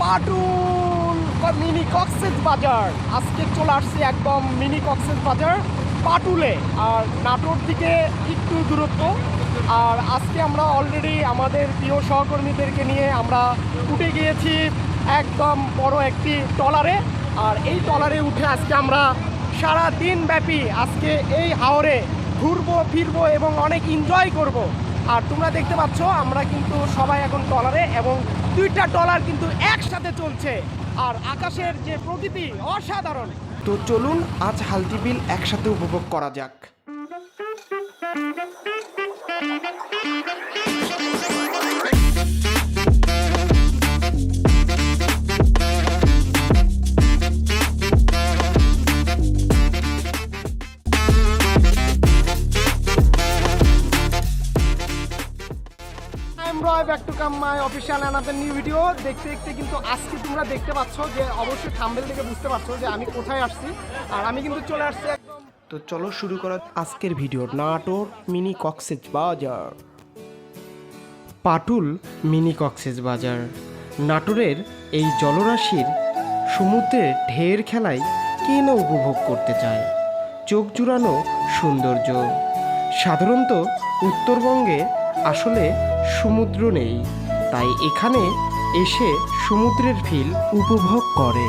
Patul mini Cox's বাজার। আজকে চলে আসছি একদম মিনি কক্সেস বাজার পাটুলে আর নাটোর থেকে একটু দূরত্ব। আর আজকে আমরা অলরেডি আমাদের প্রিয় সহকর্মীদেরকে নিয়ে আমরা উঠে গিয়েছি একদম বড় একটি ট্রলারে। আর এই ট্রলারে উঠে আজকে আমরা সারা দিন ব্যাপী আজকে এই হাওরে ঘুরবো, ফিরবো এবং অনেক এনজয় করব। আর তোমরা দেখতে পাচ্ছ, আমরা কিন্তু সবাই এখন ট্রলারে এবং দুইটা ট্রলার কিন্তু একসাথে চলছে। আর আকাশের যে প্রকৃতি অসাধারণ। তো চলুন আজ হালদি বিল একসাথে উপভোগ করা যাক। My official another new video দেখতে দেখতে কিন্তু আজকে তোমরা দেখতে পাচ্ছ যে অবশ্যই থাম্বেল থেকে বুঝতে পারছ যে আমি কোথায় আসছি। আর আমি কিন্তু চলে আসছি একদম তো চলো শুরু করা আজকের ভিডিও নাটোর মিনি কক্সেজ বাজার। পাটুল মিনি কক্সেজ বাজার। নাটোরের এই জলরাশির সমুদ্রের ঢের খেলায় কে না উপভোগ করতে চায়? চোখ জুড়ানো সৌন্দর্য। সাধারণত উত্তরবঙ্গে আসলে সমুদ্র নেই। তাই এখানে এসে সমুদ্রের ফিল উপভোগ করে।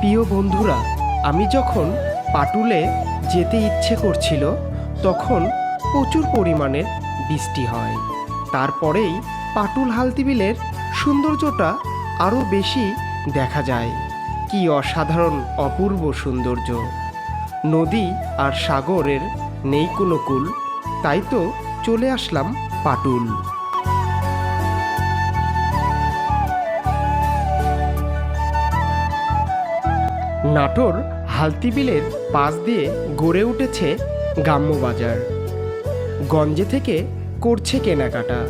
প্রিয় বন্ধুরা, আমি যখন পাটুলে যেতে ইচ্ছে করছিল, তখন প্রচুর পরিমাণের বৃষ্টি হয়। তারপরেই পাটুল হালতিবিলের সৌন্দর্যটা আরও বেশি দেখা যায়। কি অসাধারণ অপূর্ব সৌন্দর্য। নদী আর সাগরের নেই কোনো কুল, তাই তো চলে আসলাম পাটুল। নাটোর হালতিবিলের পাশ দিয়ে গড়ে উঠেছে গ্রাম্য বাজার। গঞ্জে থেকে করছে কেনাকাটা।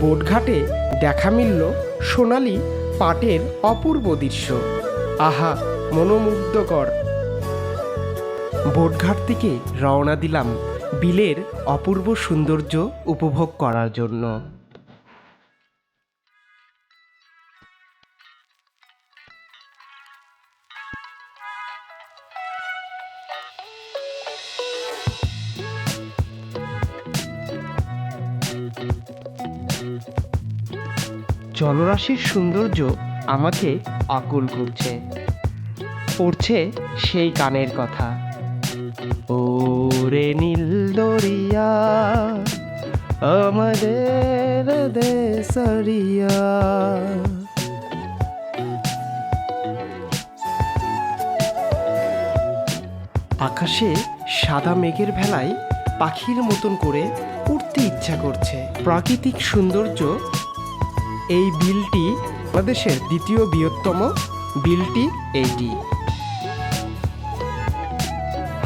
বোটঘাটে দেখা মিলল সোনালি পাটের অপূর্ব দৃশ্য। আহা, মনোমুগ্ধকর। বোটঘাট থেকে রওনা দিলাম বিলের অপূর্ব সৌন্দর্য উপভোগ করার জন্য। জলরাশির সৌন্দর্য আমাকে আকুল করছে। পড়ছে সেই গানের কথা। রে নীল দরিয়া, আমাদের দেশরিয়া আকাশে সাদা মেঘের ভেলায় পাখির মতন করে উঠতে ইচ্ছা করছে প্রাকৃতিক সৌন্দর্য। এই বিলটি বাংলাদেশের দ্বিতীয় বৃহত্তম বিলটি এইটি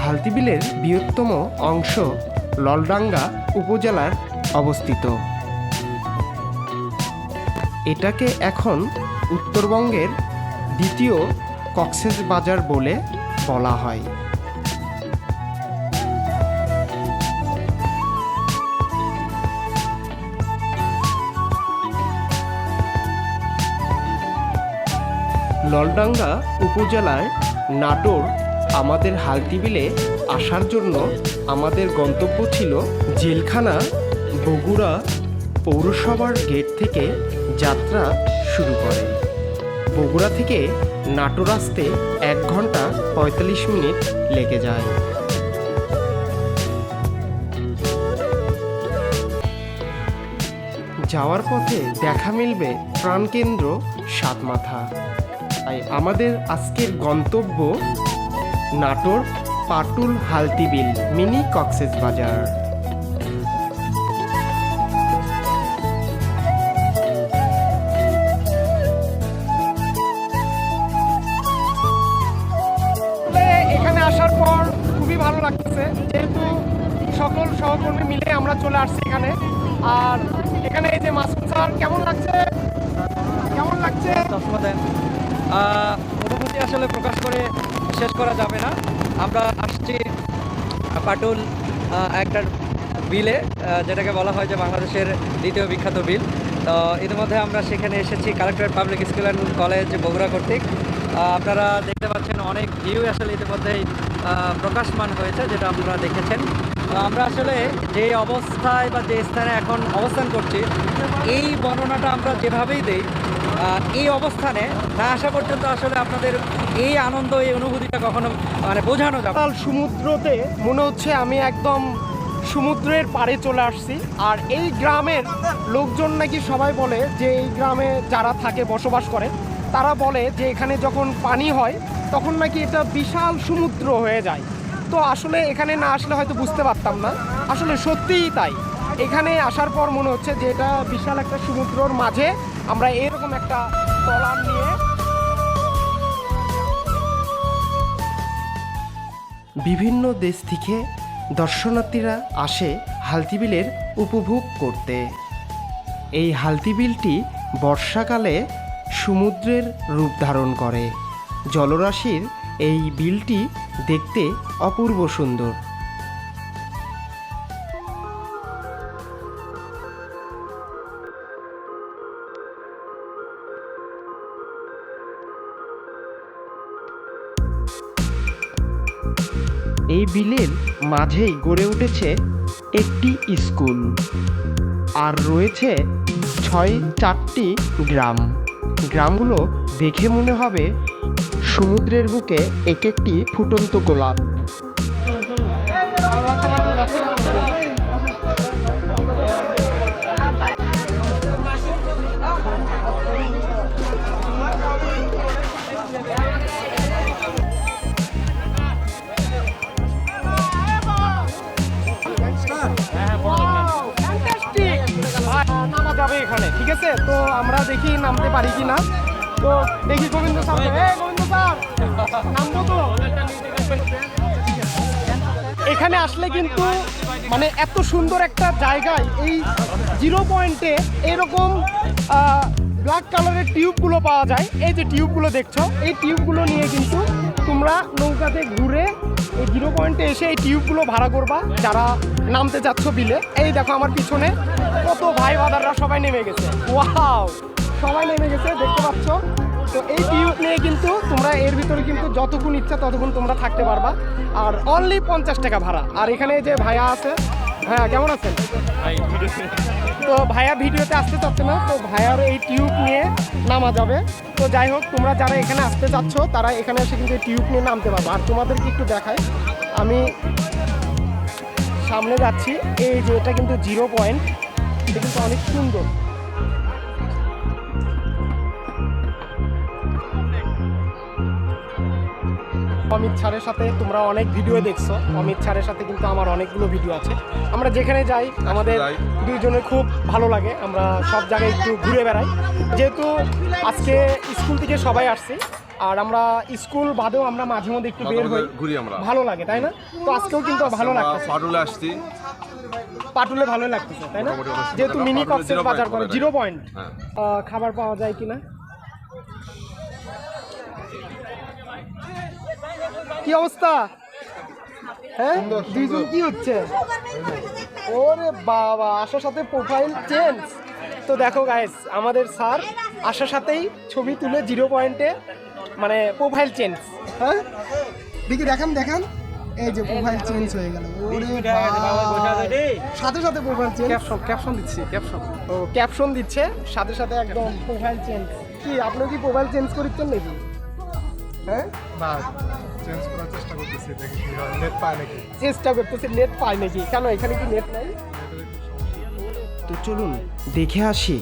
হালদি বিলের বৃহত্তম অংশ ললডাঙ্গা উপজেলার অবস্থিত। এটাকে এখন উত্তরবঙ্গের দ্বিতীয় কক্সেস বাজার বলে বলা হয়। নলডাঙ্গা উপজেলার নাটোর আমাদের হালতিবিলে আসার জন্য আমাদের গন্তব্য ছিল জেলখানা, বগুড়া পৌরসভার গেট থেকে যাত্রা শুরু করে। বগুড়া থেকে নাটোর আসতে এক ঘণ্টা পঁয়তাল্লিশ মিনিট লেগে যায়। যাওয়ার পথে দেখা মিলবে প্রাণকেন্দ্র সাতমাথা। তাই আমাদের আজকের গন্তব্য নাটোর পাটুল হালতিবিল মিনি কক্সেস বাজার। এখানে আসার পর খুবই ভালো লাগতেছে যেহেতু সকল সহকর্মী মিলে আমরা চলে আসছি এখানে। আর এখানে এই যে মাসুদ স্যার কেমন লাগছে? কেমন লাগছে? চশমা দেন। অনুভূতি আসলে প্রকাশ করে শেষ করা যাবে না। আমরা আসছি পাটুল একটা বিলে যেটাকে বলা হয় যে বাংলাদেশের দ্বিতীয় বিখ্যাত বিল। তো ইতিমধ্যে আমরা সেখানে এসেছি collector public school and college Bogura কর্তৃক। আপনারা দেখতে পাচ্ছেন অনেক ভিউ আসলে ইতিমধ্যেই প্রকাশমান হয়েছে, যেটা আপনারা দেখেছেন। আমরা আসলে যে অবস্থায় বা যে স্থানে এখন অবস্থান করছি, এই বর্ণনাটা আমরা যেভাবেই দেই এই অবস্থানে না আসা পর্যন্ত আসলে আপনাদের এই আনন্দ, এই অনুভূতিটা কখনো মানে বোঝানো যাবে কাল সমুদ্রতে মনে হচ্ছে আমি একদম সমুদ্রের পাড়ে চলে আসছি। আর এই গ্রামের লোকজন নাকি সবাই বলে যে এই গ্রামে যারা থাকে, বসবাস করে, তারা বলে যে এখানে যখন পানি হয়, তখন নাকি এটা বিশাল সমুদ্র হয়ে যায়। তো আসলে এখানে না আসলে হয়তো বুঝতে পারতাম না। আসলে সত্যিই তাই। এখানে আসার পর মনে হচ্ছে যে এটা বিশাল একটা সমুদ্রর মাঝে আমরা এরকম একটা ট্রলার নিয়ে বিভিন্ন দেশ থেকে দর্শনার্থীরা আসে হালতিবিলের উপভোগ করতে। এই হালতিবিলটি বর্ষাকালে সমুদ্রের রূপ ধারণ করে। জলরাশির এই বিলটি দেখতে অপূর্ব সুন্দর। এই বিলের মাঝেই গড়ে উঠেছে একটি স্কুল। আর রয়েছে ছয় চারটি গ্রাম। গ্রামগুলো দেখে মনে হবে সমুদ্রের বুকে এক একটি ফুটন্ত গোলাপ। আছে তো আমরা দেখি নামতে পারি কি না তো দেখি গোবিন্দ স্যার। গোবিন্দ স্যার, নামবো তো। এখানে আসলে কিন্তু মানে এত সুন্দর একটা জায়গায় এই জিরো পয়েন্টে এরকম ব্ল্যাক কালারের টিউবগুলো পাওয়া যায়। এই যে টিউবগুলো দেখছ, এই টিউবগুলো নিয়ে কিন্তু তোমরা নৌকাতে ঘুরে এই জিরো পয়েন্টে এসে এই টিউবগুলো ভাড়া করবা যারা নামতে যাচ্ছ বিলে। এই দেখো আমার পিছনে কত ভাই বাদাররা সবাই নেমে গেছে। ওয়াও! সবাই নেমে গেছে, দেখতে পাচ্ছ? তো এই টিউব নিয়ে কিন্তু তোমরা এর ভিতরে কিন্তু যতক্ষণ ইচ্ছা ততক্ষণ তোমরা থাকতে পারবা। আর অনলি পঞ্চাশ টাকা ভাড়া। আর এখানে যে ভাইয়া আছে হ্যাঁ কেমন আছেন? তো ভাইয়া ভিডিওতে আসতে চাচ্ছে না, তো ভাইয়ার এই টিউব নিয়ে নামা যাবে। তো যাই হোক, তোমরা যারা এখানে আসতে চাচ্ছ, তারা এখানে এসে কিন্তু টিউব নিয়ে নামতে পারবে। আর তোমাদেরকে একটু দেখাই, আমি সামনে যাচ্ছি। এই যে এটা কিন্তু জিরো পয়েন্ট এটা কিন্তু অনেক সুন্দর। অমিত স্যারের সাথে তোমরা অনেক ভিডিও দেখছ। অমিত স্যারের সাথে কিন্তু আমার অনেকগুলো ভিডিও আছে। আমরা যেখানে যাই আমাদের যাই। দুইজনের খুব ভালো লাগে। আমরা সব জায়গায় একটু ঘুরে বেড়াই। যেহেতু আজকে স্কুল থেকে সবাই আসছি আর আমরা স্কুল বাদেও আমরা মাঝে মধ্যে একটু বের হই। ঘুরি আমরা। ভালো লাগে তাই না? তো আজকেও কিন্তু ভালো পাটুলে আসছি। পাটুলে ভালো লাগতেছে তাই না? যেহেতু মিনি কক্সেস বাজার করে জিরো পয়েন্ট হ্যাঁ। খাবার পাওয়া যায় কিনা? কি অবস্থা? হ্যাঁ? দুইজন কি হচ্ছে? ওরে বাবা আসার সাথে প্রোফাইল চেঞ্জ তো দেখো গাইস আমাদের স্যার আসার সাথেই ছবি তুলে জিরো পয়েন্টে মানে প্রোফাইল চেঞ্জ হ্যাঁ? দেখি দেখান দেখান। এই যে প্রোফাইল চেঞ্জ হয়ে গেল ওরে সাথে সাথে প্রোফাইল চেঞ্জ ক্যাপশন ক্যাপশন দিচ্ছি ক্যাপশন ও ক্যাপশন দিচ্ছে সাথে সাথে একদম প্রোফাইল চেঞ্জ কি আপনার কি প্রোফাইল চেঞ্জ করছেন নাকি হ্যাঁ চেঞ্জ করার চেষ্টা করতেছি দেখি হয় নেট পায় নাকি চেষ্টা করতেছি নেট পাই নাকি কেন এখানে কি নেট নাই তো চলুন দেখে আসি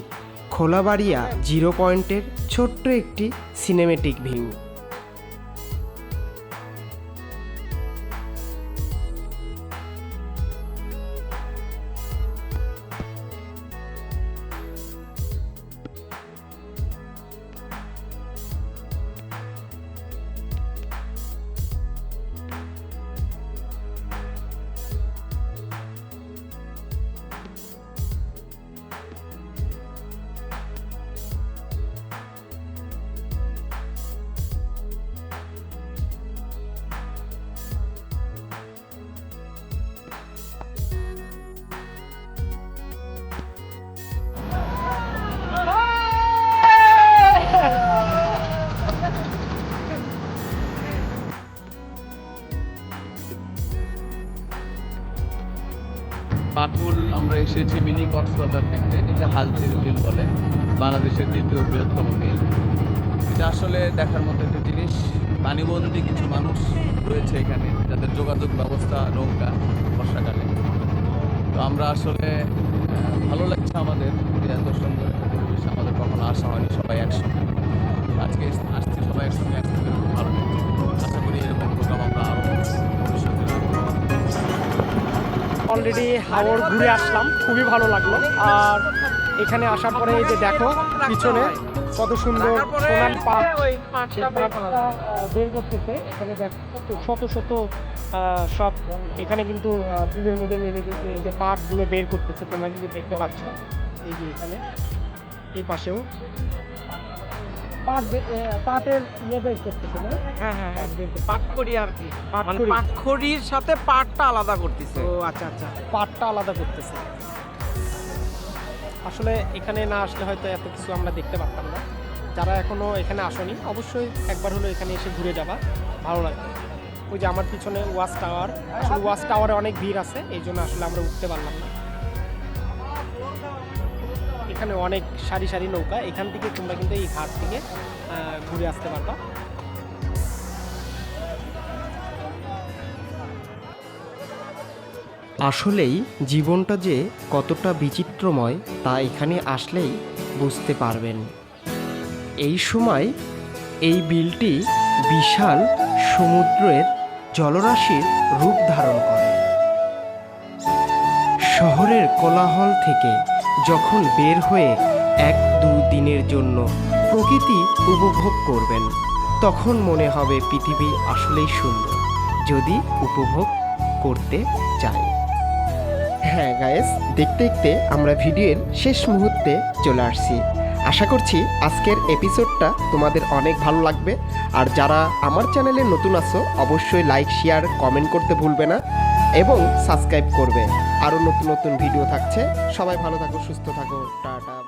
খোলাবাড়িয়া জিরো পয়েন্টের ছোট্ট একটি সিনেমেটিক ভিউ কক্সবাজার থেকে, এটা হালচির বিল বলে, বাংলাদেশের দ্বিতীয় বৃহত্তম বিল এটা আসলে দেখার মতো একটা জিনিস, পানিবন্দী কিছু মানুষ রয়েছে এখানে, যাদের যোগাযোগ ব্যবস্থা নৌকা, বর্ষাকালে। তো আমরা আসলে ভালো লাগছে আমাদের এত সুন্দর একটা পরিবেশ আমাদের কখনো আসা হয়নি সবাই একসঙ্গে। আজকে অলরেডি হাওড় ঘুরে আসলাম খুবই ভালো লাগল। আর এখানে আসার পরে এই যে দেখো পিছনে কত সুন্দর সোনালি পার্ক বের করতেছে। এখানে দেখো শত শত সব এখানে কিন্তু ধরনের এই যে- এই যে পার্কগুলো বের করতেছে তোমরা কিন্তু দেখতে পাচ্ছ। এই যে এখানে এই পাশেও। পাট পাটের ইয়ে বের করতেছে না? হ্যাঁ হ্যাঁ হ্যাঁ। পাটখড়ি আর কি। মানে পাটখড়ির সাথে পাটটা আলাদা করতেছে। ও আচ্ছা আচ্ছা। পাটটা আলাদা করতেছে। আসলে এখানে না আসলে হয়তো এত কিছু আমরা দেখতে পারতাম না। যারা এখনও এখানে আসনি অবশ্যই একবার হলো এখানে এসে ঘুরে যাবা। ভালো লাগবে। ওই যে আমার পিছনে ওয়াচ টাওয়ার। আসলে ওয়াচ টাওয়ারে অনেক ভিড় আছে এই জন্য আসলে আমরা উঠতে পারলাম না। এখানে অনেক সারি সারি নৌকা, এখান থেকে তোমরা কিন্তু এই ঘাট থেকে ঘুরে আসতে পারবা। আসলেই জীবনটা যে কতটা বিচিত্রময়, তা এখানে আসলেই বুঝতে পারবেন। এই সময় এই বিলটি বিশাল সমুদ্রের জলরাশির রূপ ধারণ করে। শহরের কোলাহল থেকে যখন বের হয়ে এক দু দিনের জন্য প্রকৃতি উপভোগ করবেন, তখন মনে হবে পৃথিবী আসলেই সুন্দর, যদি উপভোগ করতে চাই হ্যাঁ গায়েস দেখতে দেখতে আমরা ভিডিওর শেষ মুহূর্তে চলে আসছি। আশা করছি আজকের এপিসোডটা তোমাদের অনেক ভালো লাগবে। আর যারা আমার চ্যানেলে নতুন আছো, অবশ্যই লাইক শেয়ার কমেন্ট করতে ভুলবে না এবং সাবস্ক্রাইব করবে। আরও নতুন নতুন ভিডিও থাকছে। সবাই ভালো থাকো সুস্থ থাকো টাটা।